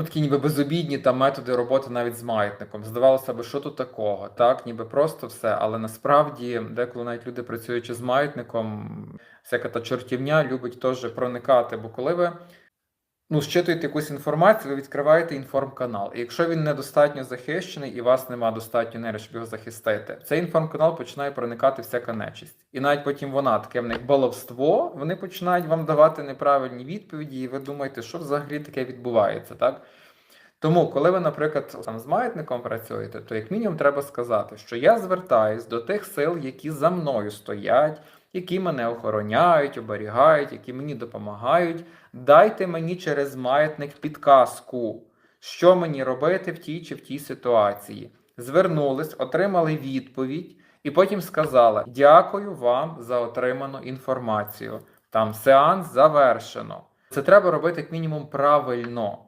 ну, такі ніби безобідні там методи роботи навіть з маятником. Здавалося б, що тут такого, так, ніби просто все. Але насправді, деколи навіть люди працюючи з маятником, всяка та чортівня любить теж проникати. Бо коли ви ну, щитуєте якусь інформацію, ви відкриваєте інформканал. І якщо він недостатньо захищений і вас нема достатньо енергії, щоб його захистити, цей інформканал починає проникати всяка нечисть. І навіть потім вона таке в них баловство, вони починають вам давати неправильні відповіді, і ви думаєте, що взагалі таке відбувається, так? Тому, коли ви, наприклад, сам з маятником працюєте, то як мінімум треба сказати, що я звертаюсь до тих сил, які за мною стоять, які мене охороняють, оберігають, які мені допомагають. Дайте мені через маятник підказку, що мені робити в тій чи в тій ситуації. Звернулись, отримали відповідь, і потім сказали: Дякую вам за отриману інформацію. Там сеанс завершено. Це треба робити як мінімум правильно.